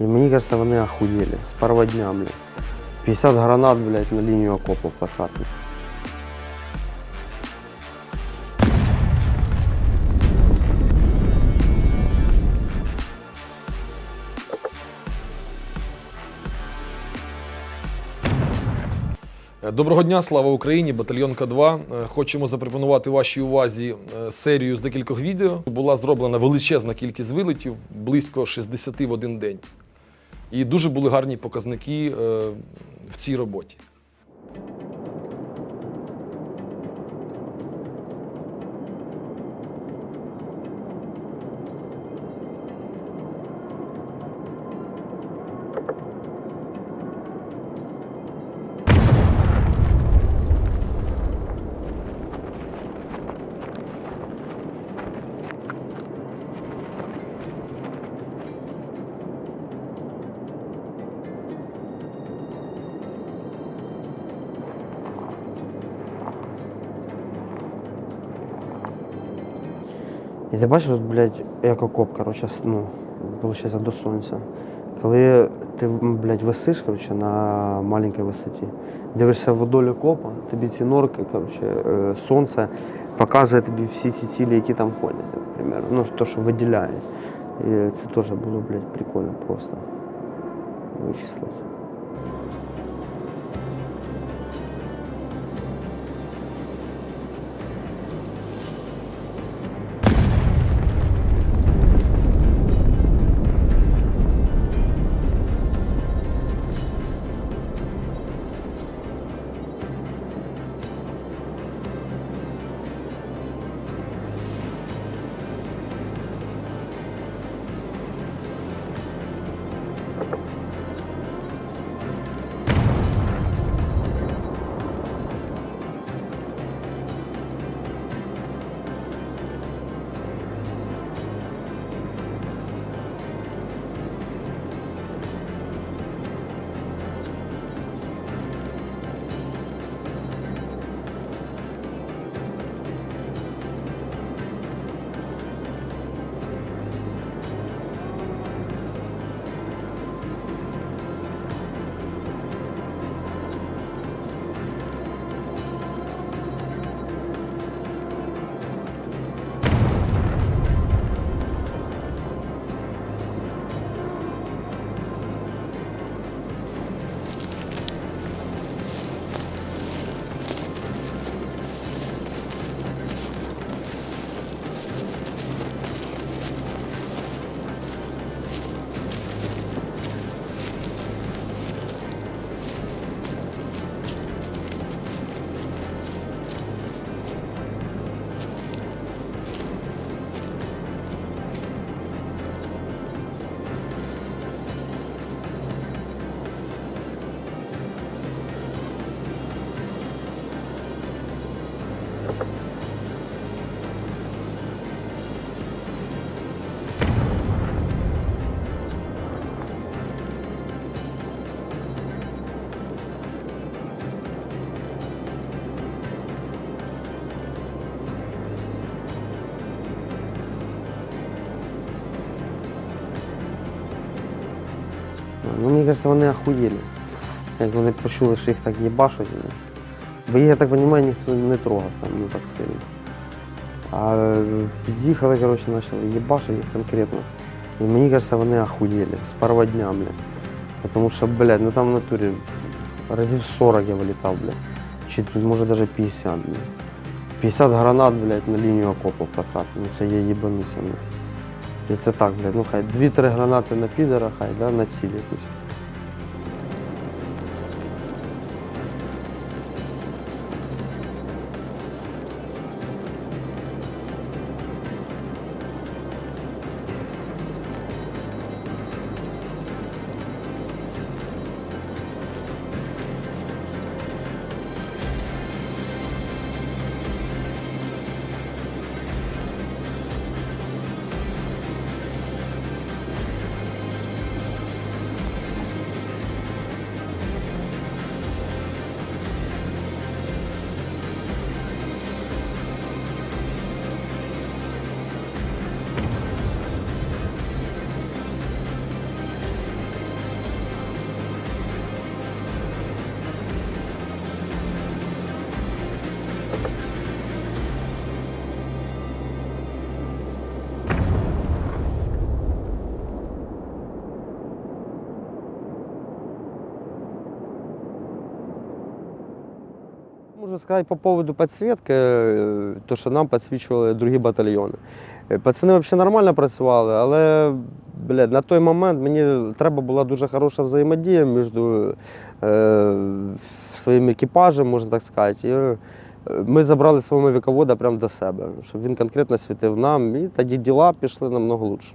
І мені кажется, вони охуєли з першого дня, блядь. 50 гранат, блядь, на лінію окопу пахати. Доброго дня, слава Україні! Батальйон К2. Е, Хочемо запропонувати вашій увазі е, серію з декількох відео. Була зроблена величезна кількість вилетів, близько 60 в один день. І дуже були гарні показники е, в цій роботі. І ти бачиш, от, блядь, як окоп, короче, с- ну, виходить, до сонця. Коли ти, блядь, висиш, короче, на маленькій висоті, дивишся вдоль окопа, тобі ці норки, короче, е, сонце показує тобі всі ці цілі, які там ходять, наприклад. Ну, то, що виділяє. І це теж було, блядь, прикольно просто вичислити. Ну, мені кажется, вони охуєли. Як вони почули, що їх так їбашать. Бо їх, я так розумію, ніхто не трогав там, ну так сильно. А під'їхали, коротше, почали їбашити їх конкретно. І мені кажется, вони охуєли з першого дня, блядь. Тому що, блядь, ну там в натурі разів 40 я вилітав, блядь. Чи може навіть 50, блядь. 50 гранат, блядь, на лінію окопу потратив. Ну це я їбануся, блядь. І це так, блядь, ну хай 2-3 гранати на підера, хай, да, на ціль якусь. Можу сказати по поводу підсвітки, е, то що нам підсвічували другі батальйони. Е, Пацани взагалі нормально працювали, але блядь, на той момент мені треба була дуже хороша взаємодія між е, своїм екіпажем, можна так сказати. І, е, ми забрали свого віковода прямо до себе, щоб він конкретно світив нам, і тоді діла пішли намного краще.